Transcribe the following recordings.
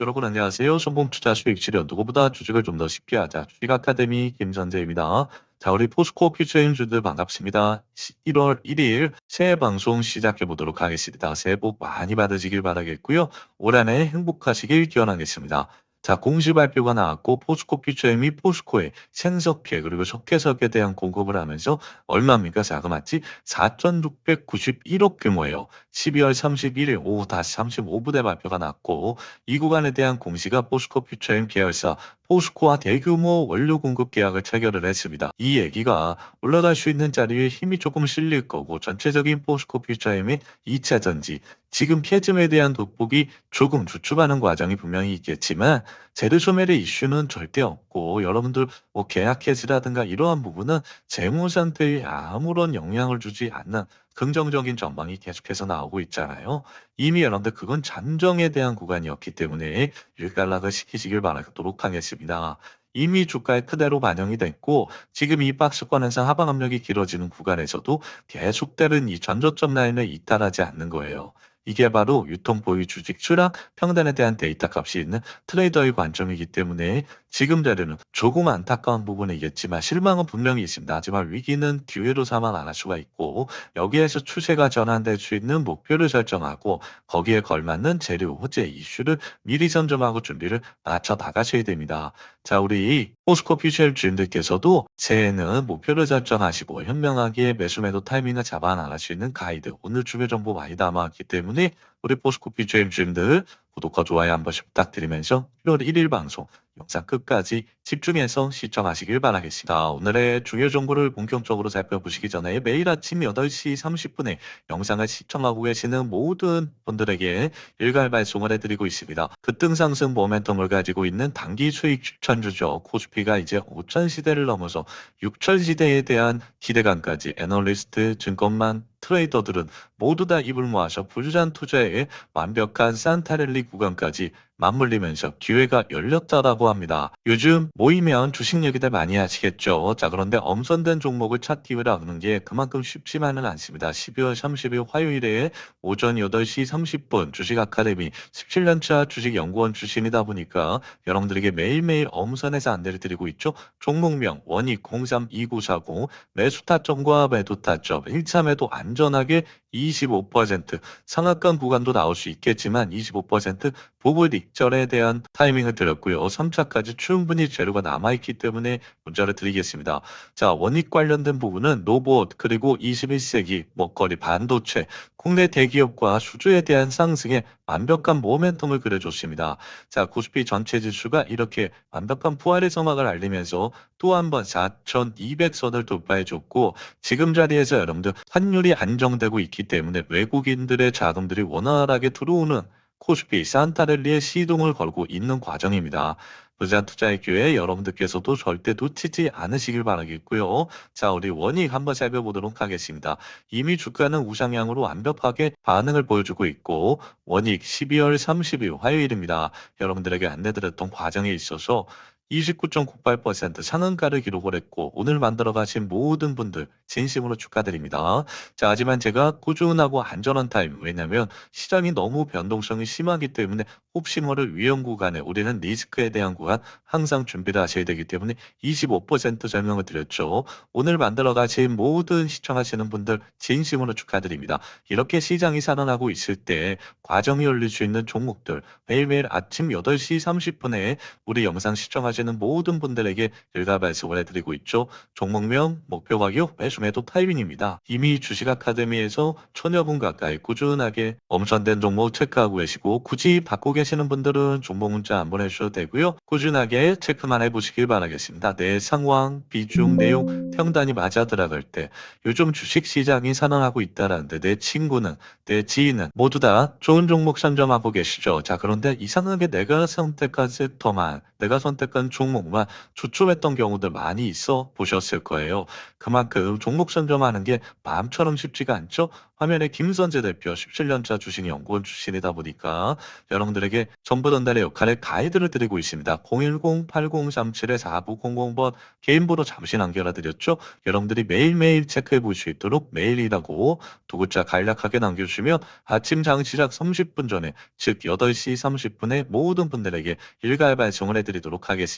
여러분 안녕하세요. 손봉투자 수익치료 누구보다 주식을 좀 더 쉽게 하자 주식 아카데미 김선재입니다. 자 우리 포스코 퓨처인주들 반갑습니다. 1월 1일 새해 방송 시작해 보도록 하겠습니다. 새해 복 많이 받으시길 바라겠고요. 올 한해 행복하시길 기원하겠습니다. 자, 공시 발표가 나왔고 포스코 퓨처엠이 포스코의 생석회 그리고 석회석에 대한 공급을 하면서 얼마입니까? 자 그마치 4,691억 규모예요. 12월 31일 오후 다시 35부대 발표가 났고 이 구간에 대한 공시가 포스코 퓨처엠 계열사 포스코와 대규모 원료 공급 계약을 체결을 했습니다. 이 얘기가 올라갈 수 있는 자리에 힘이 조금 실릴 거고 전체적인 포스코 퓨처엠의 2차 전지 지금 피해점에 대한 돋보기 조금 주춤하는 과정이 분명히 있겠지만 제르소멜의 이슈는 절대 없고 여러분들 뭐 계약 해지라든가 이러한 부분은 재무 상태에 아무런 영향을 주지 않는 긍정적인 전망이 계속해서 나오고 있잖아요. 이미 여러분들 그건 잠정에 대한 구간이었기 때문에 일단락을 시키시길 바라도록 하겠습니다. 이미 주가에 그대로 반영이 됐고 지금 이 박스권에서 하방 압력이 길어지는 구간에서도 계속 되는 이 전저점 라인을 이탈하지 않는 거예요. 이게 바로 유통 보유 주식 추락 평단에 대한 데이터 값이 있는 트레이더의 관점이기 때문에 지금 자료는 조금 안타까운 부분이겠지만 실망은 분명히 있습니다. 하지만 위기는 기회로 삼아 나갈 수가 있고 여기에서 추세가 전환될 수 있는 목표를 설정하고 거기에 걸맞는 재료, 호재, 이슈를 미리 선점하고 준비를 맞춰 나가셔야 됩니다. 자, 우리 포스코 퓨처 주인들께서도 새해는 목표를 설정하시고 현명하게 매수 매도 타이밍을 잡아 나갈 수 있는 가이드, 오늘 주요 정보 많이 담아왔기 때문에 우리 포스코 퓨처 주인들 구독과 좋아요 한 번씩 부탁드리면서 1월 1일 방송 영상 끝까지 집중해서 시청하시길 바라겠습니다. 오늘의 중요 정보를 본격적으로 살펴보시기 전에 매일 아침 8시 30분에 영상을 시청하고 계시는 모든 분들에게 일괄 발송을 해드리고 있습니다. 급등 상승 모멘텀을 가지고 있는 단기 수익 추천주죠. 코스피가 이제 5천 시대를 넘어서 6천 시대에 대한 기대감까지 애널리스트, 증권만, 트레이더들은 모두 다 입을 모아서 부주장 투자에 완벽한 산타랠리 구간까지 맞물리면서 기회가 열렸다라고 합니다. 요즘 모이면 주식 얘기들 많이 하시겠죠. 자, 그런데 엄선된 종목을 찾기라는 게 그만큼 쉽지만은 않습니다. 12월 30일 화요일에 오전 8시 30분 주식 아카데미 17년차 주식 연구원 출신이다 보니까 여러분들에게 매일매일 엄선해서 안내를 드리고 있죠. 종목명 원익 032940 매수 타점과 매도 타점 1차 매도 안전하게 25% 상하권 구간도 나올 수 있겠지만 25% 보불 익절에 대한 타이밍을 드렸고요. 3차까지 충분히 재료가 남아있기 때문에 문자를 드리겠습니다. 자, 원익 관련된 부분은 로봇 그리고 21세기 먹거리 반도체 국내 대기업과 수주에 대한 상승에 완벽한 모멘텀을 그려줬습니다. 자, 코스피 전체 지수가 이렇게 완벽한 부활의 성악을 알리면서 또 한 번 4,200선을 돌파해줬고 지금 자리에서 여러분들 환율이 안정되고 있기 때문에 외국인들의 자금들이 원활하게 들어오는 코스피 산타렐리의 시동을 걸고 있는 과정입니다. 부자 투자의 기회 여러분들께서도 절대 놓치지 않으시길 바라겠고요. 자, 우리 원익 한번 살펴보도록 하겠습니다. 이미 주가는 우상향으로 완벽하게 반응을 보여주고 있고 원익 12월 30일 화요일입니다. 여러분들에게 안내드렸던 과정에 있어서 29.98% 상한가를 기록을 했고 오늘 만들어 가신 모든 분들 진심으로 축하드립니다. 자, 하지만 제가 꾸준하고 안전한 타임 왜냐면 시장이 너무 변동성이 심하기 때문에 혹시모를 위험 구간에 우리는 리스크에 대한 구간 항상 준비를 하셔야 되기 때문에 25% 설명을 드렸죠. 오늘 만들어 가신 모든 시청하시는 분들 진심으로 축하드립니다. 이렇게 시장이 살아나고 있을 때 과정이 열릴 수 있는 종목들 매일매일 아침 8시 30분에 우리 영상 시청하시 하시는 모든 분들에게 일가 발송을 해드리고 있죠. 종목명, 목표 가격, 매수 매도 타이밍입니다. 이미 주식 아카데미에서 천여 분 가까이 꾸준하게 엄선된 종목 체크하고 계시고 굳이 받고 계시는 분들은 종목 문자 안 보내주셔도 되고요. 꾸준하게 체크만 해보시길 바라겠습니다. 내 상황, 비중, 내용, 평단이 맞아 들어갈 때 요즘 주식 시장이 산화하고 있다라는데 내 친구는 내 지인은 모두 다 좋은 종목 선점하고 계시죠. 자 그런데 이상하게 내가 선택한 섹터만 내가 선택한 종목만 주춤했던 경우들 많이 있어 보셨을 거예요. 그만큼 종목 선점하는 게 마음처럼 쉽지가 않죠. 화면에 김선재 대표 17년차 주식 연구원 출신이다 보니까 여러분들에게 정보 전달의 역할에 가이드를 드리고 있습니다. 010-8037-4900번 개인번호 잠시 남겨놔 드렸죠. 여러분들이 매일매일 체크해 볼 수 있도록 메일이라고 두 글자 간략하게 남겨주시면 아침 장 시작 30분 전에 즉 8시 30분에 모든 분들에게 일괄 발송을 해드리도록 하겠습니다.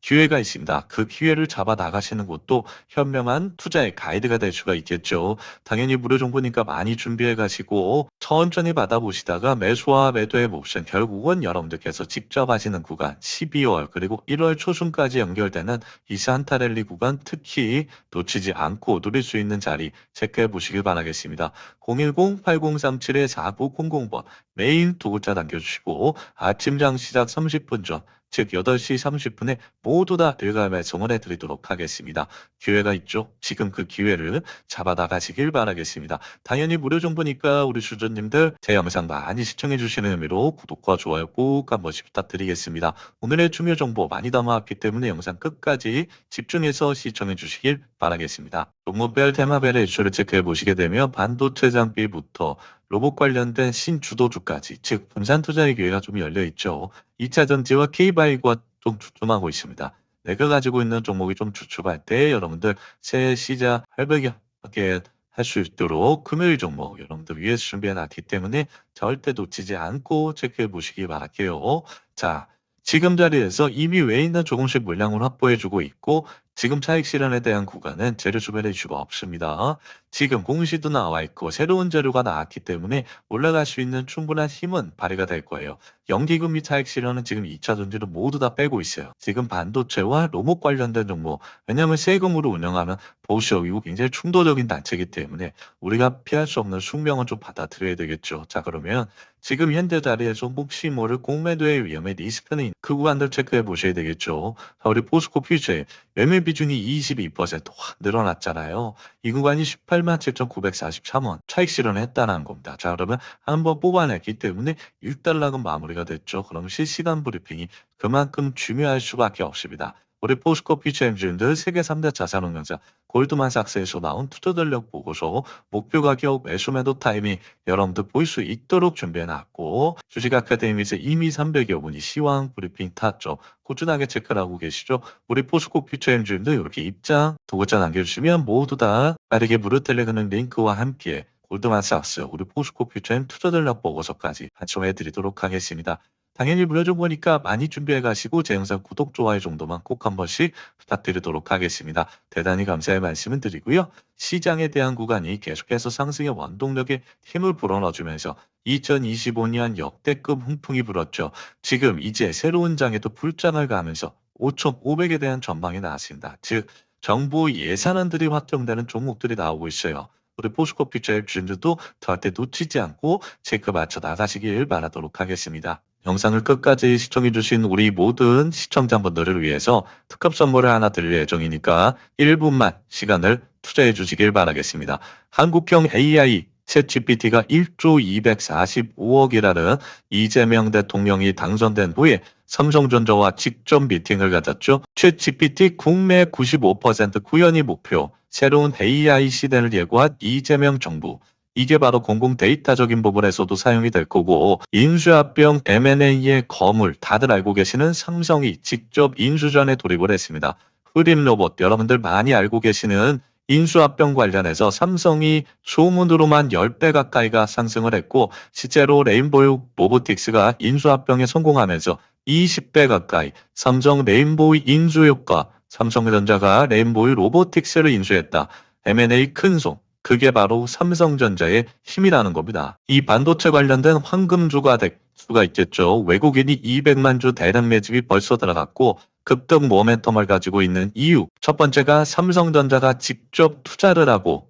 기회가 있습니다. 그 기회를 잡아 나가시는 것도 현명한 투자의 가이드가 될 수가 있겠죠. 당연히 무료 정보니까 많이 준비해 가시고 천천히 받아보시다가 매수와 매도의 옵션 결국은 여러분들께서 직접 하시는 구간 12월 그리고 1월 초순까지 연결되는 이 산타랠리 구간 특히 놓치지 않고 누릴 수 있는 자리 체크해 보시길 바라겠습니다. 010-8037-4900번 메인 두 글자 남겨주시고 아침장 시작 30분 전 즉 8시 30분에 모두 다 일괄 발송을 해드리도록 하겠습니다. 기회가 있죠? 지금 그 기회를 잡아 나가시길 바라겠습니다. 당연히 무료 정보니까 우리 주주님들 제 영상 많이 시청해 주시는 의미로 구독과 좋아요 꼭 한 번씩 부탁드리겠습니다. 오늘의 중요 정보 많이 담아왔기 때문에 영상 끝까지 집중해서 시청해 주시길 바라겠습니다. 종목별 테마별의 이슈를 체크해 보시게 되면 반도체 장비부터 로봇 관련된 신주도주까지 즉 분산 투자의 기회가 좀 열려 있죠. 2차 전지와 K바이오가 좀 주춤하고 있습니다. 내가 가지고 있는 종목이 좀 주춤할 때 여러분들 새 시작 활발하게 할수 있도록 금요일 종목 여러분들 위해서 준비해 놨기 때문에 절대 놓치지 않고 체크해 보시기 바랄게요. 자, 지금 자리에서 이미 외인은 조금씩 물량을 확보해 주고 있고 지금 차익 실현에 대한 구간은 재료 주변에 이슈가 없습니다. 지금 공시도 나와 있고 새로운 재료가 나왔기 때문에 올라갈 수 있는 충분한 힘은 발휘가 될 거예요. 연기금 및 차익 실현은 지금 2차 전지를 모두 다 빼고 있어요. 지금 반도체와 로봇 관련된 종목 왜냐하면 세금으로 운영하는 이후 굉장히 충돌적인 단체이기 때문에 우리가 피할 수 없는 숙명은 좀 받아들여야 되겠죠. 자 그러면 지금 현재 자리에서 혹시 모를 공매도의 위험에 리스크는 그 구간들 체크해 보셔야 되겠죠. 자, 우리 포스코 퓨처의 매매 비 중이 22%확 늘어났잖아요. 이 구간이 18만 7,943원 차익 실현을 했다는 겁니다. 자 그러면 한번 뽑아냈기 때문에 1달러는 마무리가 됐죠. 그럼 실시간 브리핑이 그만큼 중요할 수밖에 없습니다. 우리 포스코 퓨처 엔진들 세계 3대 자산운용사 골드만삭스에서 나온 투자 전력 보고서 목표 가격 매수 매도 타이밍 여러분들 볼 수 있도록 준비해놨고 주식 아카데미에서 이미 300여 분이 시황 브리핑 탔죠. 꾸준하게 체크를 하고 계시죠. 우리 포스코 퓨처 엔진도 이렇게 입장 두 글자 남겨주시면 모두 다 빠르게 무료 텔레그램 링크와 함께 골드만삭스 우리 포스코 퓨처엠 투자 전략 보고서까지 발송해 드리도록 하겠습니다. 당연히 무료 정보니까 많이 준비해 가시고 제 영상 구독, 좋아요 정도만 꼭 한 번씩 부탁드리도록 하겠습니다. 대단히 감사의 말씀을 드리고요. 시장에 대한 구간이 계속해서 상승의 원동력에 힘을 불어넣어주면서 2025년 역대급 훈풍이 불었죠. 지금 이제 새로운 장에도 불장을 가면서 5,500에 대한 전망이 나왔습니다. 즉 정부 예산안들이 확정되는 종목들이 나오고 있어요. 우리 포스코 퓨처의 주주도 절대 놓치지 않고 체크 맞춰 나가시길 바라도록 하겠습니다. 영상을 끝까지 시청해주신 우리 모든 시청자분들을 위해서 특급 선물을 하나 드릴 예정이니까 1분만 시간을 투자해 주시길 바라겠습니다. 한국형 AI 챗 GPT가 1조 245억이라는 이재명 대통령이 당선된 후에 삼성전자와 직접 미팅을 가졌죠. 챗 GPT 국내 95% 구현이 목표, 새로운 AI 시대를 예고한 이재명 정부. 이게 바로 공공 데이터적인 부분에서도 사용이 될 거고 인수합병 M&A의 거물 다들 알고 계시는 삼성이 직접 인수전에 돌입을 했습니다. 흐림 로봇 여러분들 많이 알고 계시는 인수합병 관련해서 삼성이 소문으로만 10배 가까이가 상승을 했고 실제로 레인보우 로보틱스가 인수합병에 성공하면서 20배 가까이 삼성 레인보우 인수 효과 삼성전자가 레인보우 로보틱스를 인수했다. M&A 큰손 그게 바로 삼성전자의 힘이라는 겁니다. 이 반도체 관련된 황금주가 될 수가 있겠죠. 외국인이 200만 주 대량 매집이 벌써 들어갔고 급등 모멘텀을 가지고 있는 이유. 첫 번째가 삼성전자가 직접 투자를 하고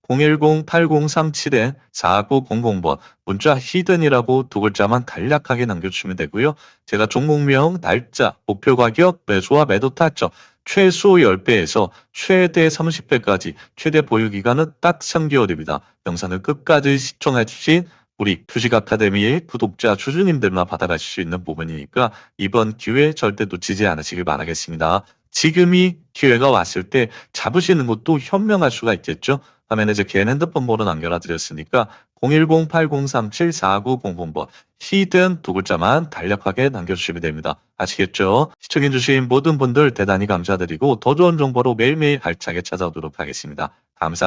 010-8037-4900번 문자 히든이라고 두 글자만 간략하게 남겨주시면 되고요. 제가 종목명, 날짜, 목표 가격, 매수와 매도 타점 최소 10배에서 최대 30배까지 최대 보유 기간은 딱 3개월입니다. 영상을 끝까지 시청해 주신 우리 주식 아카데미의 구독자 주주님들만 받아가실 수 있는 부분이니까 이번 기회 절대 놓치지 않으시길 바라겠습니다. 지금이 기회가 왔을 때 잡으시는 것도 현명할 수가 있겠죠. 화면에 제 개인 핸드폰 번호 남겨놔 드렸으니까 010-8037-4900번 히든 두 글자만 간략하게 남겨주시면 됩니다. 아시겠죠? 시청해주신 모든 분들 대단히 감사드리고 더 좋은 정보로 매일매일 알차게 찾아오도록 하겠습니다. 감사